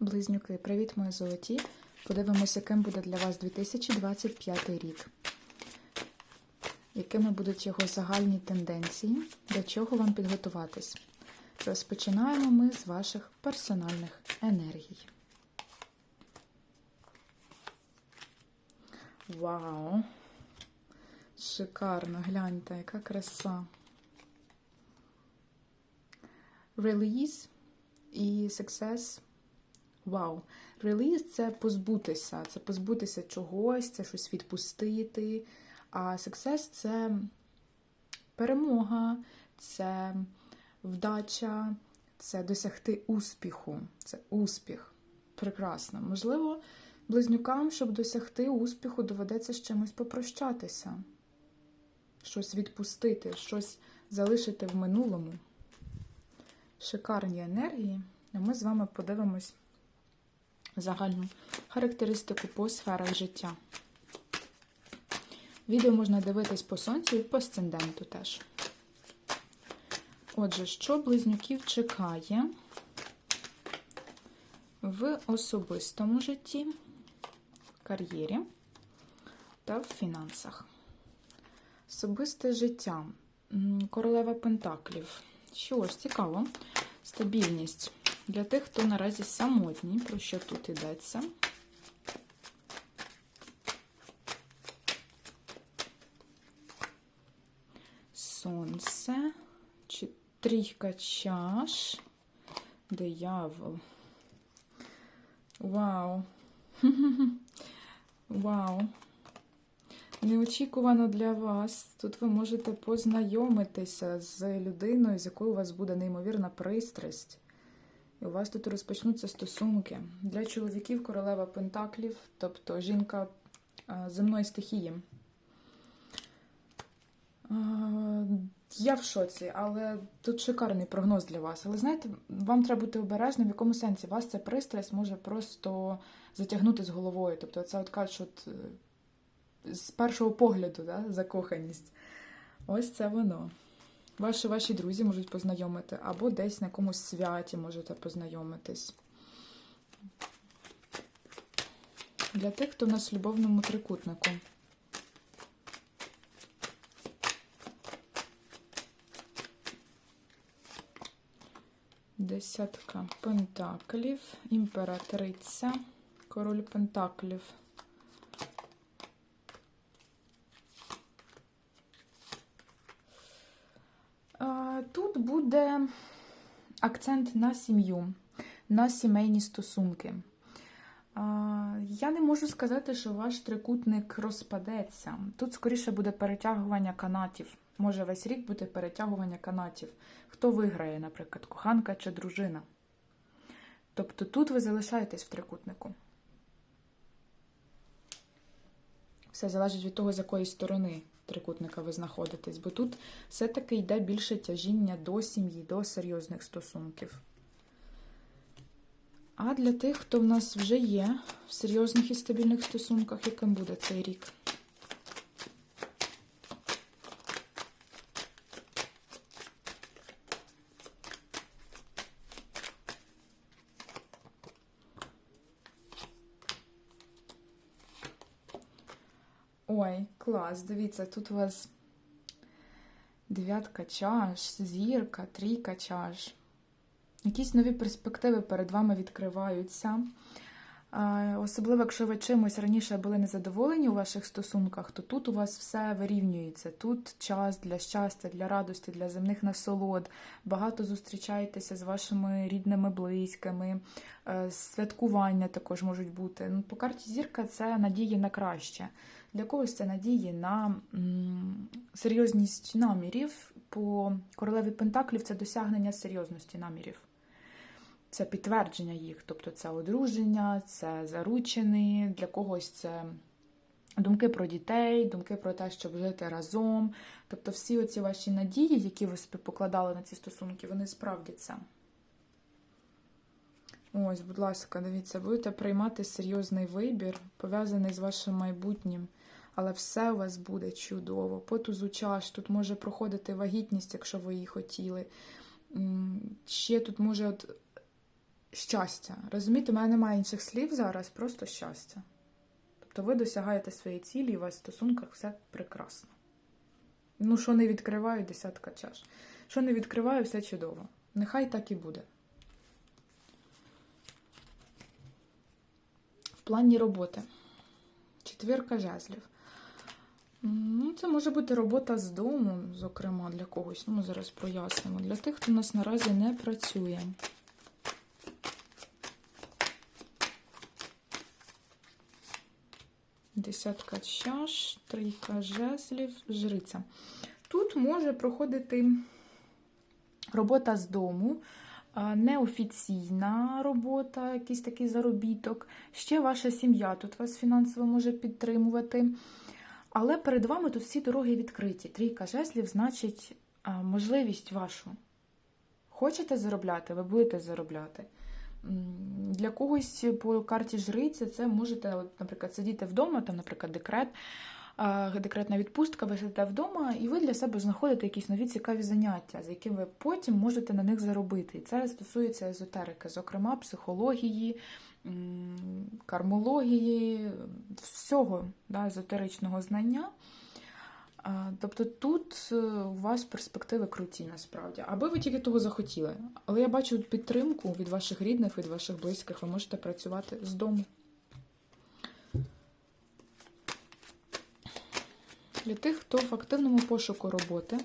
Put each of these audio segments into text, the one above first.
Близнюки, привіт, мої золоті. Подивимося, яким буде для вас 2025 рік. Якими будуть його загальні тенденції, до чого вам підготуватись? Розпочинаємо ми з ваших персональних енергій. Вау! Шикарно, гляньте, яка краса. Release і success. Вау. Реліз це позбутися, це позбутися чогось, це щось відпустити. А success – це перемога, це вдача, це досягти успіху. Це успіх. Прекрасно. Можливо, близнюкам, щоб досягти успіху, доведеться з чимось попрощатися, щось відпустити, щось залишити в минулому. Шикарні енергії. А ми з вами подивимось загальну характеристику по сферах життя. Відео можна дивитись по сонцю і по асценденту теж. Отже, що близнюків чекає в особистому житті, кар'єрі та в фінансах? Особисте життя. Королева Пентаклів. Що ж, цікаво. Стабільність. Для тих, хто наразі самотній, про що тут йдеться. Сонце, трійка чаш, диявол. Вау. Вау. Неочікувано для вас. Тут ви можете познайомитися з людиною, з якою у вас буде неймовірна пристрасть. І у вас тут розпочнуться стосунки. Для чоловіків королева Пентаклів, тобто жінка земної стихії. Я в шоці, але тут шикарний прогноз для вас. Але знаєте, вам треба бути обережним, в якому сенсі вас ця пристрасть може просто затягнути з головою. Тобто, це от кажуть, от, з першого погляду, да, закоханість. Ось це воно. Ваші ваші друзі можуть познайомити, або десь на якомусь святі можете познайомитись. Для тих, хто в нас в любовному трикутнику. Десятка пентаклів, імператриця, король пентаклів. Тут буде акцент на сім'ю, на сімейні стосунки. Я не можу сказати, що ваш трикутник розпадеться. Тут, скоріше, буде перетягування канатів. Може весь рік буде перетягування канатів. Хто виграє, наприклад, коханка чи дружина. Тобто тут ви залишаєтесь в трикутнику. Все залежить від того, з якої сторони трикутника ви знаходитесь, бо тут все-таки йде більше тяжіння до сім'ї, до серйозних стосунків. А для тих, хто в нас вже є в серйозних і стабільних стосунках, яким буде цей рік? Клас, дивіться, тут у вас дев'ятка чаш, зірка, трійка чаш. Якісь нові перспективи перед вами відкриваються. Особливо, якщо ви чимось раніше були незадоволені у ваших стосунках, то тут у вас все вирівнюється. Тут час для щастя, для радості, для земних насолод. Багато зустрічаєтеся з вашими рідними, близькими, е, святкування також можуть бути. Ну, По карті зірка це надії на краще. Для когось це надії на серйозність намірів. По королеві Пентаклів це досягнення серйозності намірів. Це підтвердження їх, тобто це одруження, це заручені, для когось це думки про дітей, думки про те, щоб жити разом. Тобто всі оці ваші надії, які ви собі покладали на ці стосунки, вони справдяться. Ось, будь ласка, дивіться, будете приймати серйозний вибір, пов'язаний з вашим майбутнім. Але все у вас буде чудово. По тузу чаш, тут може проходити вагітність, якщо ви її хотіли. Ще тут може от щастя. Розумієте, у мене немає інших слів зараз, просто щастя. Тобто ви досягаєте своєї цілі, і у вас в стосунках все прекрасно. Ну, що не відкриваю, десятка чаш. Що не відкриваю, все чудово. Нехай так і буде. В плані роботи. Четвірка жезлів. Ну, це може бути робота з дому, зокрема, для когось. Ну, ми зараз прояснимо. Для тих, хто у нас наразі не працює. Десятка чаш, трійка жезлів, жриця. Тут може проходити робота з дому, неофіційна робота, якийсь такий заробіток. Ще ваша сім'я тут вас фінансово може підтримувати. Але перед вами тут всі дороги відкриті. Трійка жезлів значить можливість вашу. Хочете заробляти, ви будете заробляти. Для когось по карті жриця це можете, наприклад, сидіти вдома, там, наприклад, декрет, декретна відпустка, ви сидите вдома, і ви для себе знаходите якісь нові цікаві заняття, за якими ви потім можете на них заробити. І це стосується езотерики, зокрема, психології, кармології, всього да, езотеричного знання. Тобто тут е, у вас перспективи круті насправді. Аби ви тільки того захотіли. Але я бачу підтримку від ваших рідних, від ваших близьких. Ви можете працювати з дому. Для тих, хто в активному пошуку роботи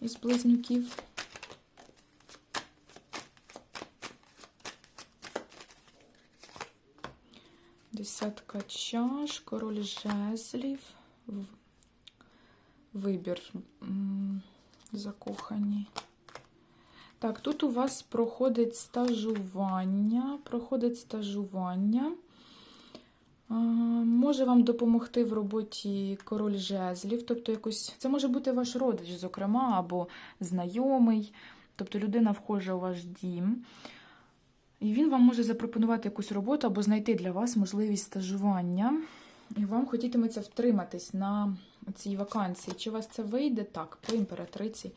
із близнюків. Десятка чаш, король жезлів, вибір закохані. Так, тут у вас проходить стажування. Проходить стажування. Може вам допомогти в роботі король жезлів, тобто якось це може бути ваш родич, зокрема, або знайомий, тобто людина вхожа у ваш дім. І він вам може запропонувати якусь роботу або знайти для вас можливість стажування. І вам хотітиметься втриматись на цій вакансії. Чи у вас це вийде? Так, по імператриці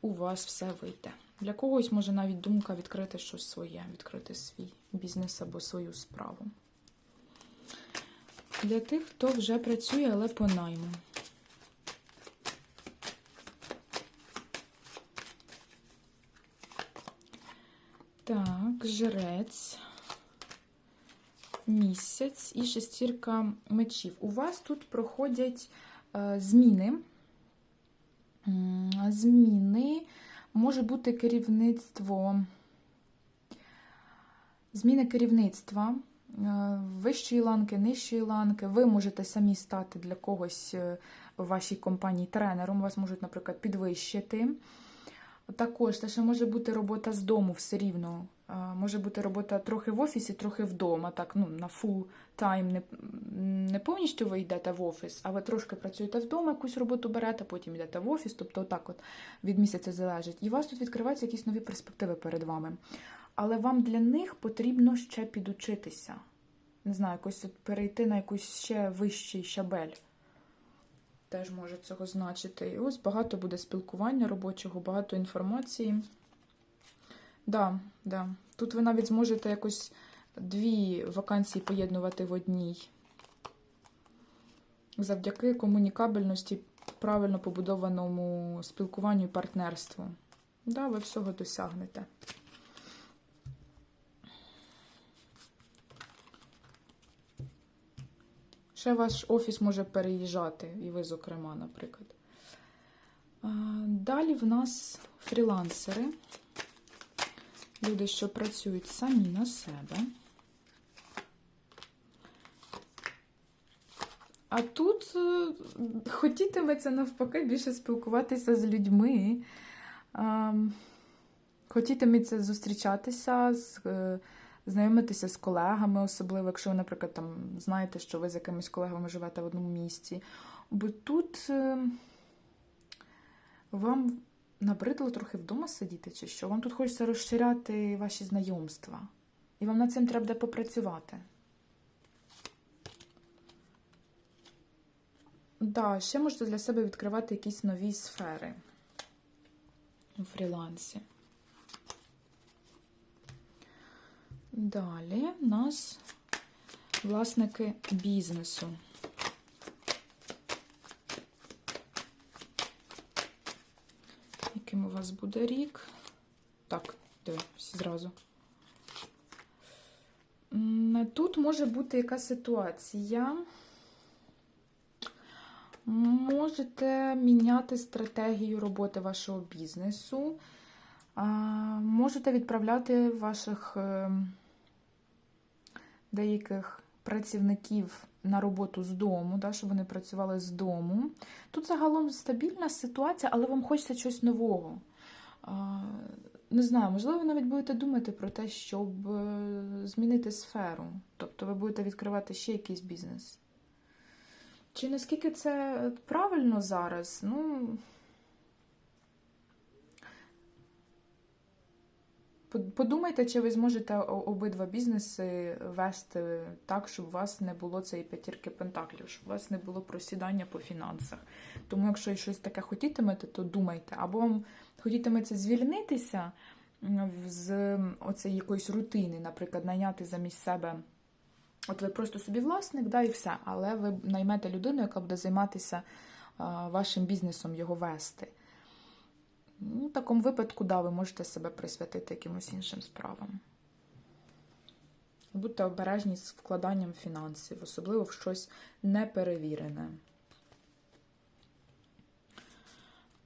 у вас все вийде. Для когось може навіть думка відкрити щось своє, відкрити свій бізнес або свою справу. Для тих, хто вже працює, але по найму. Так, жрець, місяць і шестірка мечів. У вас тут проходять зміни. Зміни може бути керівництво, зміни керівництва е, вищої ланки, нижчої ланки. Ви можете самі стати для когось е, в вашій компанії тренером, вас можуть, наприклад, підвищити. Також це ще може бути робота з дому все рівно. Може бути робота трохи в офісі, трохи вдома. Так, ну, на full time. Не, не повністю ви йдете в офіс, а ви трошки працюєте вдома, якусь роботу берете, потім йдете в офіс. Тобто, отак от від місяця залежить. І у вас тут відкриваються якісь нові перспективи перед вами. Але вам для них потрібно ще підучитися. Не знаю, якось от перейти на якийсь ще вищий щабель. Теж може цього значити. І ось багато буде спілкування робочого, багато інформації. Да, да. Тут ви навіть зможете якось дві вакансії поєднувати в одній. Завдяки комунікабельності, правильно побудованому спілкуванню і партнерству. Да, ви всього досягнете. Ще ваш офіс може переїжджати, і ви, зокрема, наприклад. Далі в нас фрілансери. Люди, що працюють самі на себе. А тут е, хотітиметься навпаки більше спілкуватися з людьми. Хотітиметься зустрічатися, з, е, знайомитися з колегами, особливо, якщо ви, наприклад, там знаєте, що ви з якимись колегами живете в одному місці. Бо тут е, вам набридло трохи вдома сидіти, чи що? Вам тут хочеться розширяти ваші знайомства. І вам над цим треба буде попрацювати. Да, ще можете для себе відкривати якісь нові сфери у фрілансі. Далі у нас власники бізнесу. Яким у вас буде рік? Так, диви, зразу. Тут може бути яка ситуація. Можете міняти стратегію роботи вашого бізнесу. Можете відправляти ваших е, деяких працівників на роботу з дому, да, щоб вони працювали з дому. Тут загалом стабільна ситуація, але вам хочеться щось нового. Не знаю, можливо, ви навіть будете думати про те, щоб е, змінити сферу. Тобто ви будете відкривати ще якийсь бізнес. Чи наскільки це правильно зараз? Ну. Подумайте, чи ви зможете обидва бізнеси вести так, щоб у вас не було цієї п'ятірки пентаклів, щоб у вас не було просідання по фінансах. Тому, якщо щось таке хотітимете, то думайте. Або вам хотітиметься звільнитися з оцеї якоїсь рутини, наприклад, найняти замість себе. От ви просто собі власник, да, і все. Але ви наймете людину, яка буде займатися вашим бізнесом, його вести. Ну, В такому випадку, да, ви можете себе присвятити якимось іншим справам. Будьте обережні з вкладанням фінансів, особливо в щось неперевірене.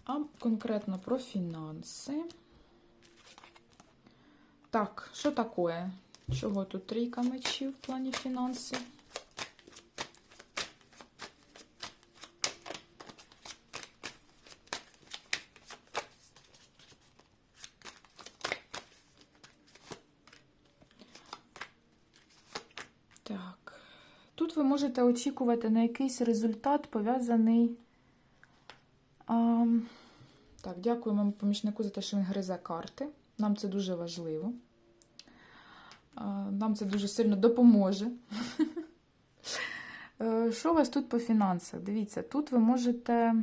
А конкретно про фінанси. Так, що таке? Чого тут трійка мечів в плані фінансів? Так. Тут ви можете очікувати на якийсь результат, пов'язаний. А, так, дякую моєму помічнику за те, що він гризе карти. Нам це дуже важливо. А, Нам це дуже сильно допоможе. Е, Що у вас тут по фінансах? Дивіться, тут ви можете.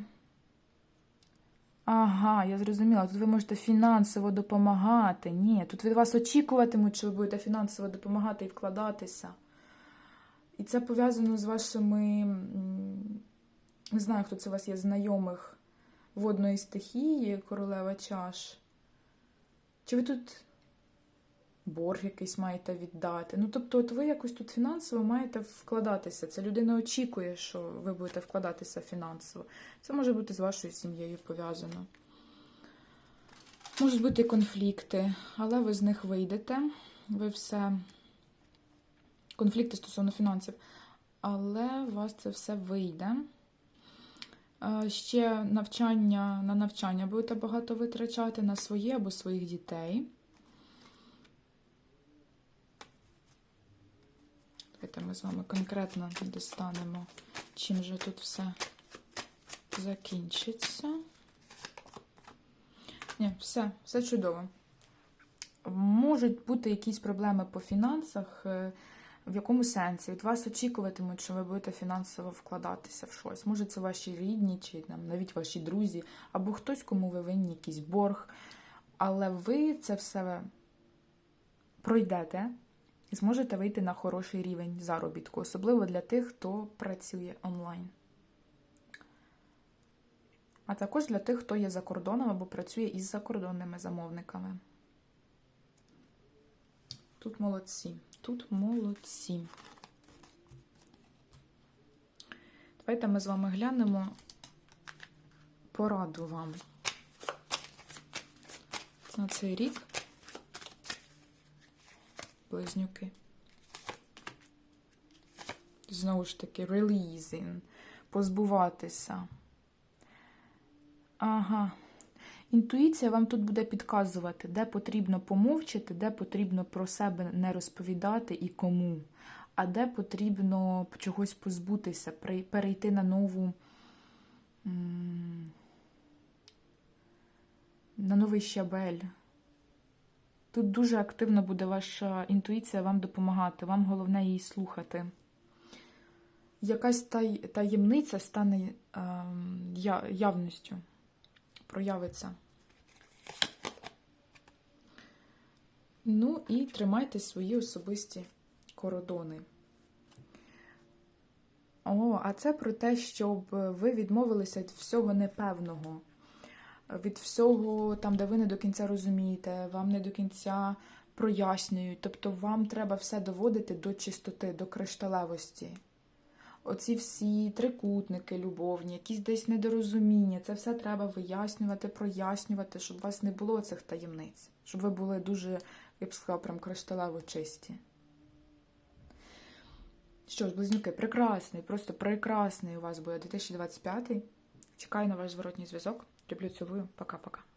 Ага, я зрозуміла. Тут ви можете фінансово допомагати. Ні, тут від вас очікуватимуть, що ви будете фінансово допомагати і вкладатися. І це пов'язано з вашими. Не знаю, хто це у вас є знайомих водної стихії, королева чаш. Чи ви тут борг якийсь маєте віддати? Ну, тобто, от ви якось тут фінансово маєте вкладатися. Ця людина очікує, що ви будете вкладатися фінансово. Це може бути з вашою сім'єю пов'язано. Можуть бути конфлікти, але ви з них вийдете. Ви все. Конфлікти стосовно фінансів. Але у вас це все вийде. Е, Ще навчання на навчання будете багато витрачати на своє або своїх дітей. Давайте ми з вами конкретно достанемо, чим же тут все закінчиться. Ні, все, все чудово. Можуть бути якісь проблеми по фінансах. В якому сенсі? Від вас очікуватимуть, що ви будете фінансово вкладатися в щось. Може, це ваші рідні, чи там, навіть ваші друзі, або хтось, кому ви винні якийсь борг. Але ви це все пройдете і зможете вийти на хороший рівень заробітку, особливо для тих, хто працює онлайн. А також для тих, хто є за кордоном або працює із закордонними замовниками. Тут молодці. Тут молодці. Давайте ми з вами глянемо пораду вам на цей рік. Близнюки. Знову ж таки, релізін, позбуватися. Ага. Інтуїція вам тут буде підказувати, де потрібно помовчати, де потрібно про себе не розповідати і кому, а де потрібно чогось позбутися, перейти на нову. На новий щабель. Тут дуже активно буде ваша інтуїція вам допомагати, вам головне її слухати. Якась таємниця стане ем, явністю, проявиться. Ну і тримайте свої особисті кордони. О, а це про те, щоб ви відмовилися від всього непевного, від всього там, де ви не до кінця розумієте, вам не до кінця прояснюють. Тобто вам треба все доводити до чистоти, до кришталевості. Оці всі трикутники любовні, якісь десь недорозуміння, це все треба вияснювати, прояснювати, щоб у вас не було цих таємниць, щоб ви були дуже, я б сказала, прям кришталево чисті. Що ж, близнюки, прекрасний, просто прекрасний у вас буде 2025. Чекаю на ваш зворотній зв'язок. Люблю, цілую. Пока-пока.